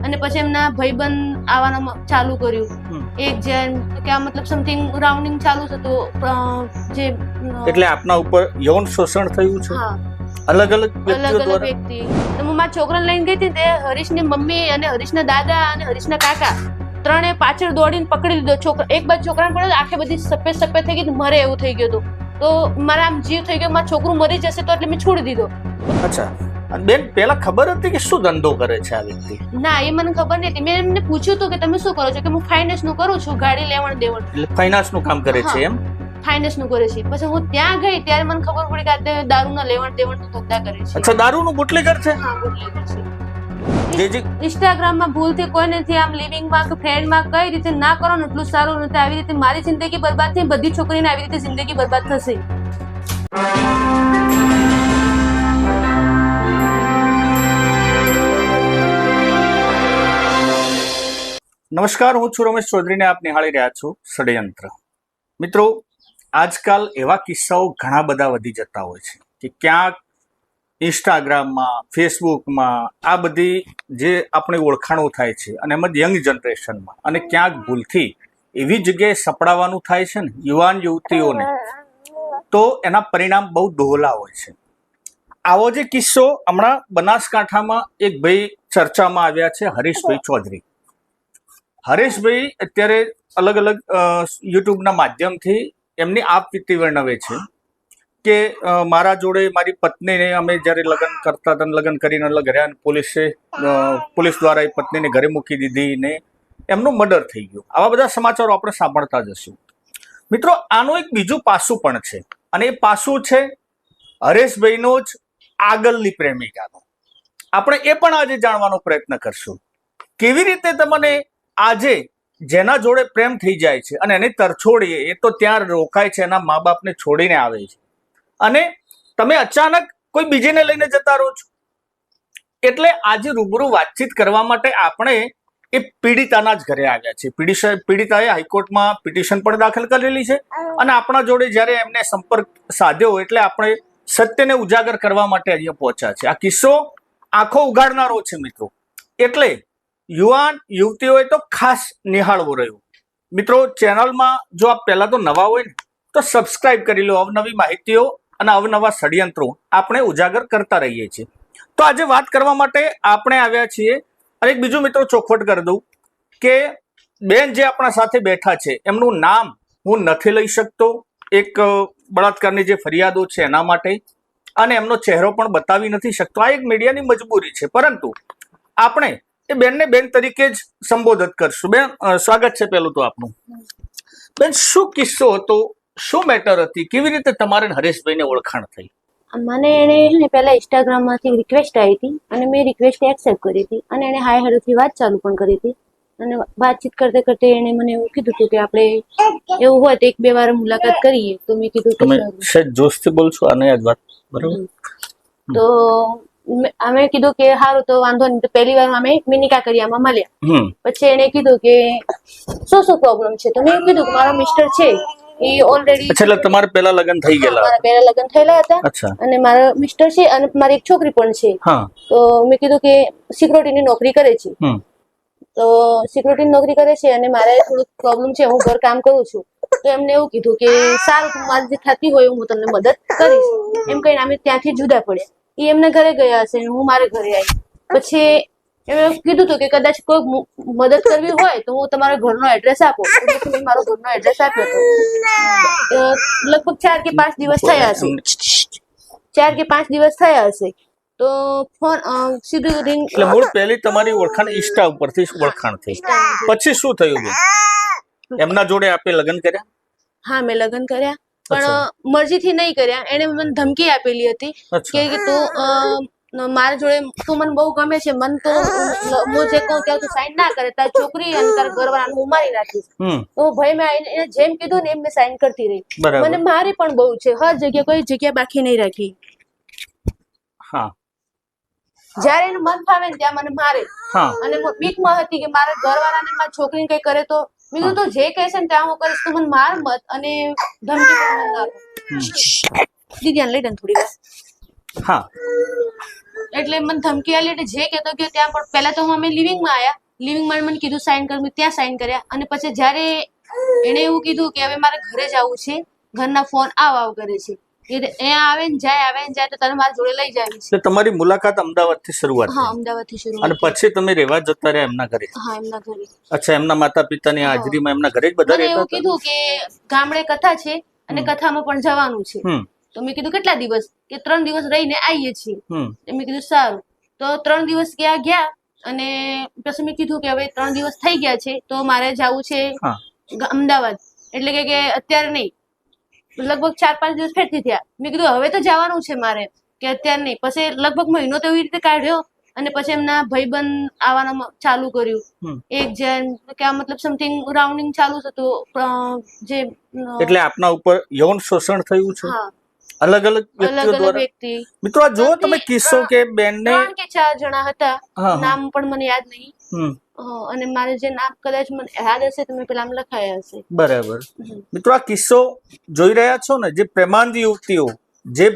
અને પછી એમના ભાઈબંધ આવવાનું ચાલુ કર્યું. એક જેમ કે આ મતલબ સમથિંગ રાઉન્ડિંગ ચાલુ થતું જે એટલે આપના ઉપર યૌન શોષણ થયું છે? હા. અલગ અલગ અલગ અલગ વ્યક્તિ. તો હું મારા છોકરાને લઈને ગઈ હતી તે હરીશની મમ્મી અને હરીશના દાદા અને હરીશના કાકા ત્રણે પાછળ દોડીને પકડી લીધો. છોકરા એક બાજુ છોકરાને પડ્યો આખે બધી સફેદ સફેદ થઈ ગઈ મરે એવું થઈ ગયું હતું. તો મારા આમ જીવ થઈ ગયો મારું છોકરું મરી જશે તો એટલે મેં છોડી દીધો. અચ્છા. અને બેન પેલા ખબર હતી કે શું ધંધો કરે છે આ વ્યક્તિ? ના એ મને ખબર નથી મેં એમને પૂછ્યું હતું કે તમે શું કરો છો? કે હું ફાઇનાન્સનું કરું છું ગાડી લેવણ દેવણ એટલે ફાઇનાન્સનું કામ કરે છે એમ? ફાઇનાન્સનું કરે છે. પછી હું ત્યાં ગઈ ત્યારે મને ખબર પડી કે આ દારૂ દારૂના લેવણ દેવણનું ધંધા કરે છે. અચ્છા દારૂ નું બુટલેગર છે? હા બુટલેગર છે. ઇન્સ્ટાગ્રામમાં ભૂલથી કોઈનેથી આમ લિવિંગમાં કે ફ્રેન્ડમાં કઈ રીતે ના કરો ને એટલું સારું નથી. આવી રીતે મારી જિંદગી બરબાદ થઈ બધી છોકરીને આવી રીતે જિંદગી બરબાદ થશે. નમસ્કાર હું છું રમેશ ચૌધરીને આપ નિહાળી રહ્યા છો ષડયંત્ર. મિત્રો આજકાલ એવા કિસ્સાઓ ઘણા બધા વધી જતા હોય છે કે ક્યાંક ઇન્સ્ટાગ્રામમાં ફેસબુકમાં આ બધી જે આપણી ઓળખાણો થાય છે અને એમ જ યંગ જનરેશનમાં અને ક્યાંક ભૂલથી એવી જગ્યાએ સપડાવવાનું થાય છે ને યુવાન યુવતીઓને તો એના પરિણામ બહુ ડોહલા હોય છે. આવો જે કિસ્સો હમણાં બનાસકાંઠામાં એક ભાઈ ચર્ચામાં આવ્યા છે હરીશભાઈ ચૌધરી. હરેશભાઈ અત્યારે અલગ અલગ યુટ્યુબના માધ્યમથી એમની આપવીતી વર્ણવે છે કે મારા જોડે મારી પત્નીને અમે જ્યારે લગ્ન કરતા હતા લગ્ન કરીને અને પોલીસે પોલીસ દ્વારા એ પત્નીને ઘરે મૂકી દીધી ને એમનું મર્ડર થઈ ગયું. આવા બધા સમાચારો આપણે સાંભળતા જશું. મિત્રો, આનું એક બીજું પાસું પણ છે અને એ પાસું છે હરેશભાઈનો જ આગળની પ્રેમિકાનો. આપણે એ પણ આજે જાણવાનો પ્રયત્ન કરશું. કેવી રીતે તમને આજે જેના જોડે પ્રેમ થઈ જાય છે અને એને તરછોડીએ, એ તો ત્યાં રોકાય છે, એના મા બાપને છોડીને આવે છે. અને તમે અચાનક કોઈ બીજીને લઈને જતા રહો છો. એટલે આજે રૂબરૂ વાતચીત કરવા માટે આપણે એ પીડિતાના જ ઘરે આવ્યા છે પીડિતાએ હાઈકોર્ટમાં પિટિશન પણ દાખલ કરેલી છે અને આપણા જોડે જ્યારે એમને સંપર્ક સાધ્યો એટલે આપણે સત્યને ઉજાગર કરવા માટે અહીંયા પહોંચ્યા છે. આ કિસ્સો આંખો ઉગાડનારો છે મિત્રો. એટલે યુવાન યુવતીઓએ તો ખાસ નિહાળવું રહ્યું. મિત્રો, ચેનલમાં જો આપ પહેલાં તો નવા હોય ને, તો સબસ્ક્રાઇબ કરી લો. અવનવી માહિતીઓ અને અવનવા ષડયંત્રો આપણે ઉજાગર કરતા રહીએ છીએ. તો આજે વાત કરવા માટે આપણે આવ્યા છીએ અને એક બીજું મિત્રો ચોખવટ કરી દઉં કે બેન જે આપણા સાથે બેઠા છે, એમનું નામ હું નથી લઈ શકતો. એક બળાત્કારની જે ફરિયાદો છે એના માટે અને એમનો ચહેરો પણ બતાવી નથી શકતો. આ એક મીડિયાની મજબૂરી છે. પરંતુ આપણે એ બેનને બેન તરીકે જ સંબોધિત કરશું. બેન સ્વાગત છે પહેલું તો આપનું. બેન શું કિસ્સો હતો? શું મેટર હતી? કેવી રીતે તમારે હરેશભાઈને ઓળખાણ થઈ? મને એને છે ને પહેલા ઇન્સ્ટાગ્રામમાંથી રિક્વેસ્ટ આવી હતી અને મેં રિક્વેસ્ટ એક્સેપ્ટ કરી હતી અને એને હાય હેલોથી વાત ચાલુ પણ કરી હતી. અને વાતચીત કરતે કરતે એને મને એવું કીધું હતું કે આપણે એવું હોય તો એક બે વાર મુલાકાત કરીએ. તો મેં કીધું તમે સારું. જોશથી બોલશો અને જ વાત બરાબર? તો અમે કીધું કે સારું તો વાંધો નહીં. પહેલી વાર અમે મિનિકા કરિયામાં મળ્યા. પછી એને કીધું કે શું શું પ્રોબ્લેમ છે? તો મેં કીધું કે મારો મિસ્ટર છે. એ ઓલરેડી એટલે તમારે પેલા લગ્ન થઈ ગયેલા મારા પહેલા લગ્ન થયેલા હતા. અને મારા મિસ્ટર છે અને મારી એક છોકરી પણ છે. તો મેં કીધું કે સિક્યુરિટીની નોકરી કરે છે. તો સિક્યુરિટીની નોકરી કરે છે અને મારે થોડુંક પ્રોબ્લેમ છે. હું ઘર કામ કરું છું. તો એમને એવું કીધું કે સારું મારી જે થતી હોય હું તમને મદદ કરીશ. એમ કહીને અમે ત્યાંથી જુદા પડ્યા. એ એમને ઘરે ગયા હશે હું મારે ઘરે આવી પછી એમણે કીધું હતું કે કદાચ કોઈ મદદ કરવી હોય તો હું તમારા ઘરનો એડ્રેસ આપો. મેં મારો ઘરનો એડ્રેસ આપ્યો હતો લગભગ ચાર કે પાંચ દિવસ થયા હશે. ચાર કે પાંચ દિવસ થયા હશે. તો ફોન સીધું રિંગ એટલે મૂળ પહેલી તમારી ઓળખાણ ઇન્સ્ટા ઉપરથી ઓળખાણ થઈ. પછી શું થયું? એમના જોડે આપે લગ્ન કર્યા? હા મેં લગ્ન કર્યા. પણ મરજીથી નહીં કર્યા. એને મને ધમકી આપેલી હતી કે તું મારા જોડે તું મને બહુ ગમે છે મન તો હું જે કહું ત્યાં તું સાઈન ના કરે. તારી છોકરી અને તારા ઘરવાળાને હું મારી નાખીશ. હું તો ભાઈ મેં એને- જેમ કીધું ને એમ મેં સાઈન કરતી રહી. મને મારી પણ બહુ છે. હર જગ્યા કોઈ જગ્યા બાકી નહીં રાખી. હા. જ્યારે એનું મન ફાવે ને ત્યાં મને મારે. અને બીકમાં હતી કે મારા ઘરવાળાને મારા છોકરીને કઈ કરે તો મેં તો જે કહેશે ને ત્યાં હું કરીશ તું મને માર મત અને ધમકી પણ મને આપ. દીદી આને લઈ થોડી વાર. હા. એટલે મને ધમકી આલી એટલે જે કહેતો કે ત્યાં પણ પહેલા તો અમે લિવિંગમાં આવ્યા લિવિંગમાં મને કીધું સાઈન કર મેં ત્યાં સાઈન કર્યા. અને પછી જ્યારે એણે એવું કીધું કે હવે મારે ઘરે જવું છે ઘરના ફોન આવ આવ કરે છે. અહીંયા આવે ને જાય આવે ને જાય તો તને મારા જોડે લઈ જાય એટલે તમારી મુલાકાત અમદાવાદથી શરૂઆત હા શરૂ અને પછી તમે રહેવા જતા રહ્યા એમના ઘરે? હા એમના ઘરે. અચ્છા એમના માતા પિતાની. હાજરીમાં એમના ઘરે જ બધા રહેતા હતા? કીધું કે ગામડે કથા છે અને કથામાં પણ જવાનું છે. તો મેં કીધું કેટલા દિવસ? કે ત્રણ દિવસ રહીને આવીએ છીએ. મેં કીધું સારું. તો ત્રણ દિવસ ગયા ગયા અને પછી મેં કીધું કે હવે ત્રણ દિવસ થઈ ગયા છે તો મારે જવું છે અમદાવાદ. એટલે કે અત્યારે નહીં. લગભગ ચાર પાંચ દિવસ ફેરથી થયા. મેં કીધું હવે તો જવાનું છે મારે કે અત્યારે નહીં. પછી લગભગ મહિનો તો એવી રીતે કાઢ્યો અને પછી એમના ભાઈબંધ આવવાનું ચાલુ કર્યું. એક જેન કે આ મતલબ સમથિંગ રાઉન્ડિંગ ચાલુ થતું જે એટલે આપના ઉપર યૌન શોષણ થયું છે? અલગ અલગ અલગ વ્યક્તિઓ અલગ દ્વારા? વ્યક્તિ. મિત્રો આ જો તમે કિસ્સો કે બેનને ત્રણ કે ચાર જણા હતા. નામ પણ મને યાદ નહીં. અને મારે જે નામ કદાચ મને યાદ હશે તમે પેલા લખાયા હશે. બરાબર. મિત્રો આ કિસ્સો જોઈ રહ્યા છો ને જે પ્રેમાંધ યુવતીઓ જે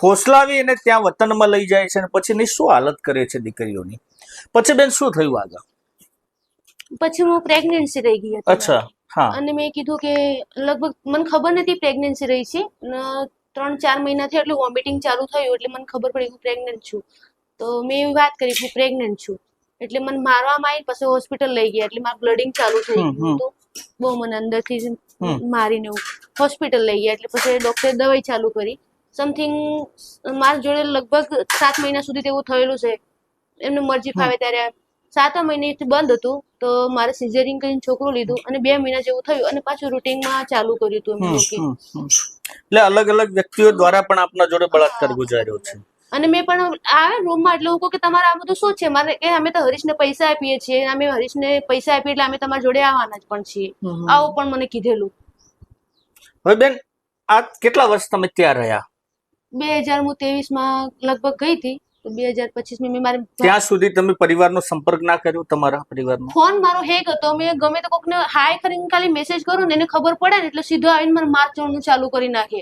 ફોસલાવી અને ત્યાં વતનમાં લઈ જાય છે અને પછી ની શું હાલત કરે છે દીકરીઓની? પછી બેન શું થયું આગળ? પછી હું પ્રેગ્નન્સી રહી ગઈ હતી. અચ્છા હા. અને મેં કીધું કે લગભગ મને ખબર નથી પ્રેગ્નન્સી રહી છે. અને ત્રણ ચાર મહિના થયા એટલે વોમિટિંગ ચાલુ થયું એટલે મને ખબર પડી હું પ્રેગ્નન્ટ છું. તો મેં એવી વાત કરી હું પ્રેગ્નન્ટ છું. એટલે મને મારવામાં આવી પછી હોસ્પિટલ લઈ ગયા. એટલે મારું બ્લડિંગ ચાલુ થઈ ગયું હતું. બહુ મને અંદરથી મારીને હોસ્પિટલ લઈ ગયા. એટલે પછી ડોક્ટરે દવાઈ ચાલુ કરી. સમથિંગ મારા જોડે લગભગ સાત મહિના સુધી તેવું થયેલું છે. એમને મરજી ફાવે ત્યારે સાતમા મહિનેથી બંધ હતું. તો મારે સિઝેરિંગ કરીને છોકરું લીધું અને બે મહિના જેવું થયું અને પાછું રૂટિનમાં ચાલુ કર્યું હતું. એટલે અલગ અલગ વ્યક્તિઓ દ્વારા પણ આપના જોડે બળાત્કાર ગુજાર્યો છે. અને મેં પણ આવે રૂમમાં એટલે હું કહું કે તમારે આ બધું શું છે? મારે કે અમે તો હરીશને પૈસા આપીએ છીએ અમે હરીશને પૈસા આપીએ એટલે અમે તમારા જોડે આવવાના જ પણ છીએ. આવું પણ મને કીધેલું. હવે બેન આ કેટલા વર્ષ તમે ત્યાં રહ્યા? બે હજાર હું ત્રેવીસમાં લગભગ ગઈ હતી તો બે હજાર પચીસમાં મેં મારે ત્યાં સુધી તમે પરિવારનો સંપર્ક ના કર્યો તમારા પરિવારનો ફોન મારો હેક હતો. મેં ગમે તો કોકને હાય કરીને ખાલી મેસેજ કરું ને એને ખબર પડે ને એટલે સીધો આવીને મારે માર ચાલુ કરી નાખે.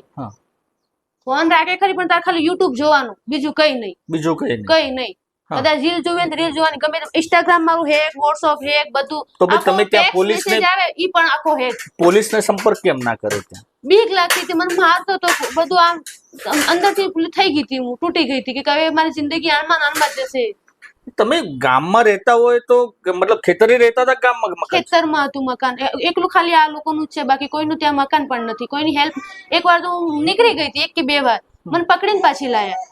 ફોન રાખે ખરી પણ તારે ખાલી યુટ્યુબ જોવાનું બીજું કઈ નહીં. બીજું કઈ નહીં. કઈ નહીં. કદાચ રીલ જોવે ને રીલ જોવાની ગમે ઇન્સ્ટાગ્રામ મારું હેક વોટ્સઅપ હેક બધું. તો તમે ત્યાં પોલીસને- આવે ઈ પણ આખો હેક પોલીસને સંપર્ક કેમ ના કર્યો ત્યાં? બીક લાગતી હતી મને મારતો તો બધું આમ અંદરથી થઈ ગઈ હતી હું તૂટી ગઈ હતી કે હવે મારી જિંદગી આણમાં આણમાં જશે. તમે ગામમાં રહેતા હોય તો મતલબ ખેતરે રહેતા હતા ગામમાં ખેતરમાં હતું મકાન. એકલું ખાલી આ લોકોનું જ છે બાકી કોઈનું ત્યાં મકાન પણ નથી. કોઈની હેલ્પ એકવાર તો હું નીકળી ગઈ હતી એક કે બે વાર. મને પકડીને પાછી લાયા.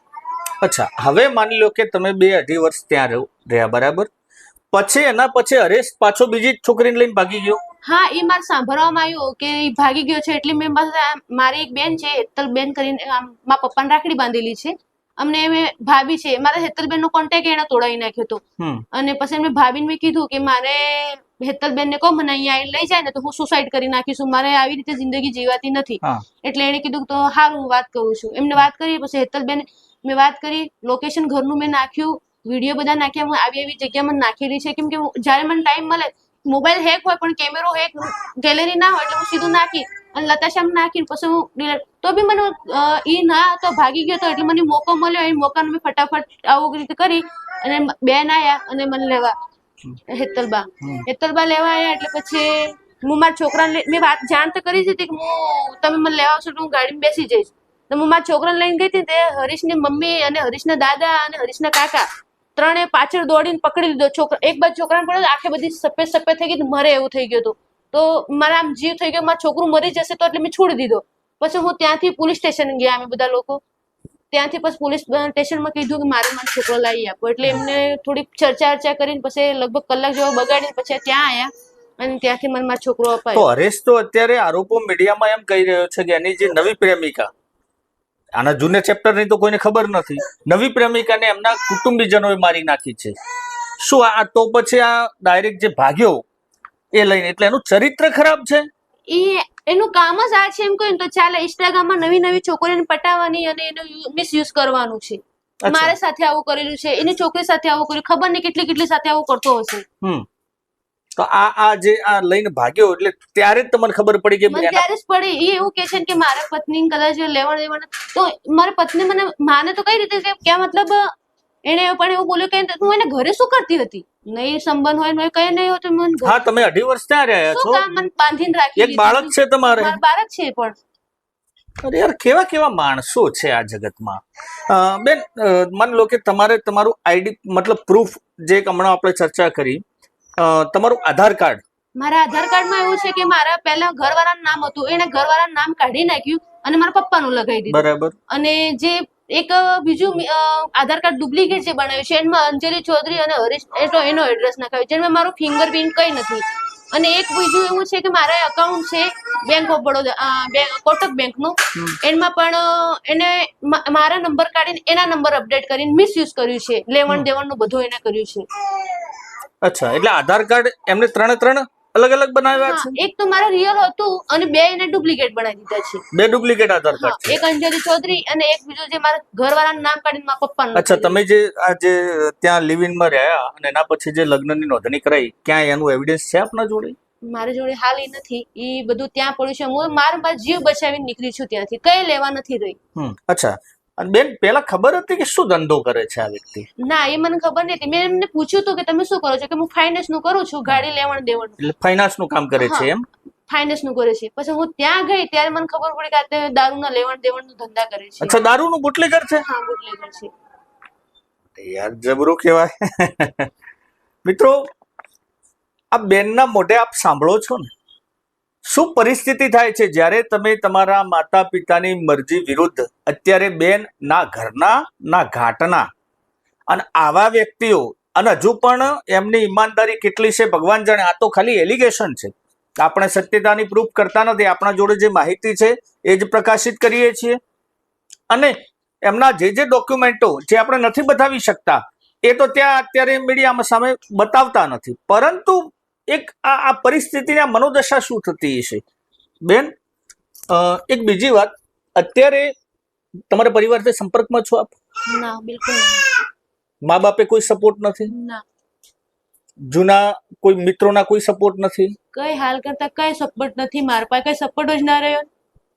અચ્છા હવે માની લો કે તમે બે અઢી વર્ષ ત્યાં રહો- રહ્યા બરાબર? પછી એના પછી હરેશ પાછો બીજી છોકરીને લઈને ભાગી ગયો? હા એ મારે સાંભળવામાં આવ્યું કે એ ભાગી ગયો છે એટલે મેં મારી એક બેન છે હેતલ બેન કરીને મારા પપ્પાને રાખડી બાંધેલી છે. અમને મેં ભાભી છે મારા હેતલબેન નો કોન્ટેક્ટ એને તોડાવી નાખ્યો હતો. અને પછી મેં ભાભીને મેં કીધું કે મારે હેતલબેન ને કહો મને અહીંયા લઈ જાય ને તો હું સુસાઇડ કરી નાખીશું મારે આવી રીતે જિંદગી જીવાતી નથી. એટલે એને કીધું તો હારું હું વાત કરું છું. એમને વાત કરી પછી હેતલબેન મેં વાત કરી લોકેશન ઘરનું મેં નાખ્યું. વીડિયો બધા નાખ્યા હું આવી આવી જગ્યામાં નાખેલી છે. કેમ કે હું- જ્યારે મને ટાઈમ મળે મોબાઈલ હેક હોય પણ કેમેરો હેક ગેલેરી ના હોય એટલે હું સીધું નાખી અને લતાશ્યામ નાખીને પછી હું તો બી મને એ ઈ ના તો ભાગી ગયો તો એટલે મને મોકો મળ્યો એ મોકાનો મેં ફટાફટ આવું રીતે કરી અને બેન આયા અને મને લેવા હેતલબા. હેતલબા લેવા આયા એટલે પછી હું મારા છોકરાને મેં વાત જાણ તો કરી હતી કે હું તમે મને લેવા આવશો તો હું ગાડીમાં બેસી જઈશ. તો હું મારા છોકરાને લઈને ગઈ હતી તે હરીશની મમ્મી અને હરીશના દાદા અને હરીશના કાકા ત્રણે પાછળ દોડીને પકડી લીધો. છોકરા એક બાજુ છોકરાને પડ્યો આખે બધી સફેદ સફેદ થઈ ગઈ મરે એવું થઈ ગયું હતું. તો મારા આમ જીવ થઈ ગયો મારું છોકરું મરી જશે તો એટલે મેં છોડી દીધો. પછી હું ત્યાંથી પોલીસ સ્ટેશન ગયા અમે બધા લોકો. ત્યાંથી પછી પોલીસ સ્ટેશનમાં કીધું કે મારે મારો છોકરો લાવી આપો. એટલે એમને થોડી ચર્ચા ચર્ચા કરીને પછી લગભગ કલાક જેવો બગાડીને પછી ત્યાં આયા અને ત્યાંથી મને મારો છોકરો તો અપાયો હરેશ તો અત્યારે આરોપો મીડિયામાં એમ કહી રહ્યો છે કે એની જે નવી પ્રેમિકા આના જૂના ચેપ્ટરની તો કોઈને ખબર નથી નવી પ્રેમિકાને એમના કુટુંબીજનોએ મારી નાખી છે. શું આ તો પછી આ ડાયરેક્ટ જે ભાગ્યો એ લઈને એટલે એનું ચરિત્ર ખરાબ છે? ઈ એનું કામ જ આ છે એમ કહ્યું તો ચાલે ઇન્સ્ટાગ્રામમાં નવી નવી છોકરીને પટાવવાની અને એનો મિસયુઝ કરવાનું છે. મારા સાથે આવું કરેલું છે એની છોકરી સાથે આવું કર્યું ખબર નહીં કેટલી કેટલી સાથે આવું કરતો હશે. હમ. તો આ આ જે આ લઈને ભાગ્યો એટલે ત્યારે જ તમને ખબર પડી કે મને ત્યારે જ પડી. એ એવું કે છે કે મારા પત્ની કદાચ લેવણ દેવણ તો મારા પત્ની મને માને તો કઈ રીતે કે મતલબ એને પણ એવું બોલ્યું કે તું એને ઘરે શું કરતી હતી? નહીં સંબંધ હોય નહીં કઈ નહીં હોય મને હા તમે અઢી વર્ષ ત્યાં રહ્યા છો? મને બાંધીને રાખી એક બાળક છે તમારે? બાળક છે પણ. અરે યાર કેવા કેવા માણસો છે આ જગતમાં? બેન માની લો કે તમારે તમારું આઈડી મતલબ પ્રૂફ જે હમણાં આપણે ચર્ચા કરી તમારું આધાર કાર્ડ. મારા આધાર કાર્ડમાં એવું છે કે મારા પહેલા ઘરવાળાનું નામ હતું. એને ઘરવાળાનું નામ કાઢી નાખ્યું અને મારા પપ્પાનું લગાવી દીધું. બરાબર. અને જે એક બીજું આધાર કાર્ડ ડુપ્લિકેટ જે બનાવ્યું છે એમાં અંજલિ ચૌધરી અને હરીશ એટલો એનો એડ્રેસ નાખાયો છે જેમાં મારું ફિંગરપ્રિન્ટ કઈ નથી. અને એક બીજું એવું છે કે મારા એકાઉન્ટ છે બેંક ઓફ બરોડા કોટક બેંકનું એમાં પણ એને મારા નંબર કાઢીને એના નંબર અપડેટ કરીને મિસયુઝ કર્યું છે. લેવણ દેવણનું બધું એને કર્યું છે. અચ્છા એટલે આધાર કાર્ડ એમને ત્રણે ત્રણ અલગ અલગ બનાવ્યા છે? એક તો મારા રિયલ હતું અને બે એને ડુપ્લિકેટ બનાવી દીધા છે. બે ડુપ્લિકેટ આધાર કાર્ડ એક અંજલિ ચૌધરી અને એક બીજું જે મારા ઘરવાળાનું નામ કાઢીને મારા પપ્પાનું અચ્છા તમે જે આ જે ત્યાં લિવમાં રહ્યા અને એના પછી જે લગ્નની નોંધણી કરાઈ ક્યાં એનું એવિડન્સ છે આપના જોડે? મારી જોડે હાલ એ નથી. એ બધું ત્યાં પડ્યું છે. હું મારું મારા જીવ બચાવીને નીકળી છું ત્યાંથી. કઈ લેવા નથી રહી. અચ્છા. અને બેન પેલા ખબર હતી કે શું ધંધો કરે છે આ વ્યક્તિ? ના એ મને ખબર નથી મેં એમને પૂછ્યું હતું કે તમે શું કરો છો? કે હું ફાઇનાન્સનું કરું છું ગાડી લેવણ દેવણ એટલે ફાઇનાન્સનું કામ કરે છે એમ? ફાઇનાન્સનું કરે છે. પછી હું ત્યાં ગઈ ત્યારે મને ખબર પડી કે આ તે દારૂના લેવણ દેવણનું ધંધા કરે છે. અચ્છા દારૂનું બુટલેગર છે? હા બુટલેગર છે. યાર જબરું કહેવાય. મિત્રો આ બેનના મોઢે આપ સાંભળો છો ને? શું પરિસ્થિતિ થાય છે જ્યારે તમે તમારા માતા પિતાની મરજી વિરુદ્ધ અત્યારે બેન ના ઘરના, ના ઘાટના અને આવા વ્યક્તિઓ અને હજુ પણ એમની ઈમાનદારી કેટલી છે ભગવાન જાણે, આ તો ખાલી એલિગેશન છે. આપણે સત્યતાની પ્રૂફ કરતા નથી, આપણા જોડે જે માહિતી છે એ જ પ્રકાશિત કરીએ છીએ. અને એમના જે જે ડોક્યુમેન્ટો જે આપણે નથી બતાવી શકતા, એ તો ત્યાં અત્યારે મીડિયામાં સામે બતાવતા નથી. પરંતુ એક આ આ પરિસ્થિતિની આ મનોદશા શું થતી હશે? બેન એક બીજી વાત. અત્યારે તમારા પરિવાર સાથે સંપર્કમાં છો આપ? ના બિલકુલ મા બાપે કોઈ સપોર્ટ નથી? ના. જૂના કોઈ મિત્રોના કોઈ સપોર્ટ નથી? કઈ હાલ કરતા કઈ સપોર્ટ નથી મારા પાસે? કઈ સપોર્ટ જ ના રહ્યો?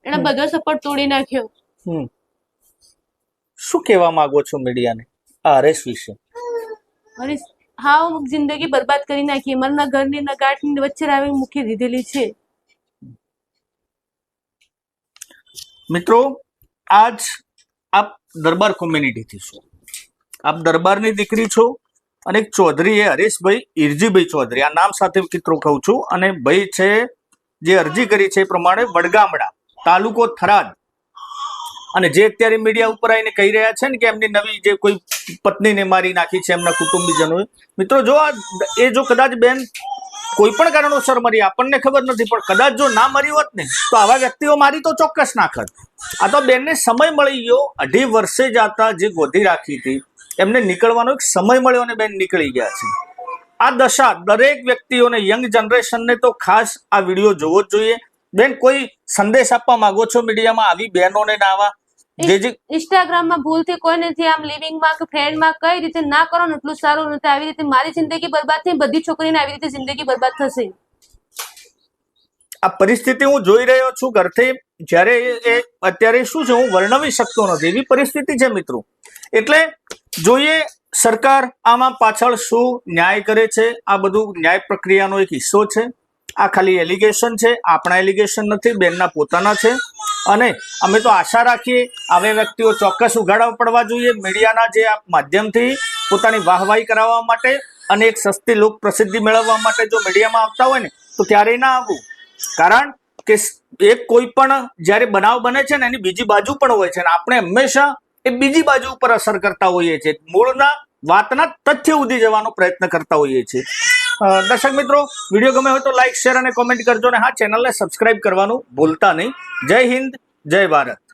એને. બધો સપોર્ટ તોડી નાખ્યો. હમ. શું કહેવા માંગો છો મીડિયાને આ હરેશ વિશે. અરે હાવ જિંદગી બરબાદ કરી નાખી. મારા ઘરની ગાંઠની વચ્ચે આવી મૂકી દીધેલી છે. મિત્રો, આજ આપ દરબાર કોમ્યુનિટીથી છો. આપ દરબારની દીકરી છો અને એક ચૌધરી એ હરેશભાઈ ઈરજીભાઈ ચૌધરી, આ નામ સાથે મિત્રો કહું છું. અને ભાઈ છે, જે અરજી કરી છે એ પ્રમાણે વડગામડા તાલુકો થરાદ. અને જે અત્યારે મીડિયા ઉપર આવીને કહી રહ્યા છે ને કે એમની નવી જે કોઈ પત્નીને મારી નાખી છે એમના કુટુંબીજનોએ, મિત્રો જો આ એ જો કદાચ બેન કોઈ પણ કારણોસર મરી, આપણને ખબર નથી, પણ કદાચ જો ના મરી હોત ને, તો આવા વ્યક્તિઓ મારી તો ચોક્કસ નાખત આ તો બેનને સમય મળી ગયો, અઢી વર્ષે જતા જે ગોધી રાખી હતી, એમને નીકળવાનો એક સમય મળ્યો અને બેન નીકળી ગયા છે. આ દશા દરેક વ્યક્તિઓને યંગ જનરેશનને તો ખાસ આ વીડિયો જોવો જ જોઈએ. બેન કોઈ સંદેશ આપવા માંગો છો મીડિયામાં? આવી બહેનોને ના આવા ઇન્સ્ટાગ્રામમાં ભૂલથી કોઈ નથી આમ લિવિંગમાં કે ફ્રેન્ડમાં કઈ રીતે ના કરો ને એટલું સારું નથી. આવી રીતે મારી જિંદગી બરબાદ થઈ બધી છોકરીને આવી રીતે જિંદગી બરબાદ થશે. આ પરિસ્થિતિ હું જોઈ રહ્યો છું ઘરથી. જ્યારે એ અત્યારે શું છે હું વર્ણવી શકતો નથી. એવી પરિસ્થિતિ છે મિત્રો. એટલે જોઈએ સરકાર આમાં પાછળ શું ન્યાય કરે છે. આ બધું ન્યાય પ્રક્રિયાનો એક હિસ્સો છે. આ ખાલી એલિગેશન છે. આપણા એલિગેશન નથી બેનના પોતાના છે. અને અમે તો આશા રાખીએ આવે વ્યક્તિઓ ચોક્કસ ઉઘાડવા પડવા જોઈએ. મીડિયાના જે માધ્યમથી પોતાની વાહવાહી કરાવવા માટે અને એક સસ્તી લોક પ્રસિદ્ધિ મેળવવા માટે જો મીડિયામાં આવતા હોય ને, તો ક્યારેય ના આવવું. કારણ કે એક કોઈ પણ જ્યારે બનાવ બને છે ને, એની બીજી બાજુ પણ હોય છે અને આપણે હંમેશા એ બીજી બાજુ ઉપર અસર કરતા હોઈએ છીએ. મૂળના વાતના તથ્ય ઉધી જવાનો પ્રયત્ન કરતા હોઈએ છીએ. દર્શક મિત્રો, વીડિયો ગમે હોય તો લાઇક શેર અને કોમેન્ટ કરજો અને હા ચેનલને સબસ્ક્રાઇબ કરવાનું ભૂલતા નહીં. જય હિન્દ, જય ભારત.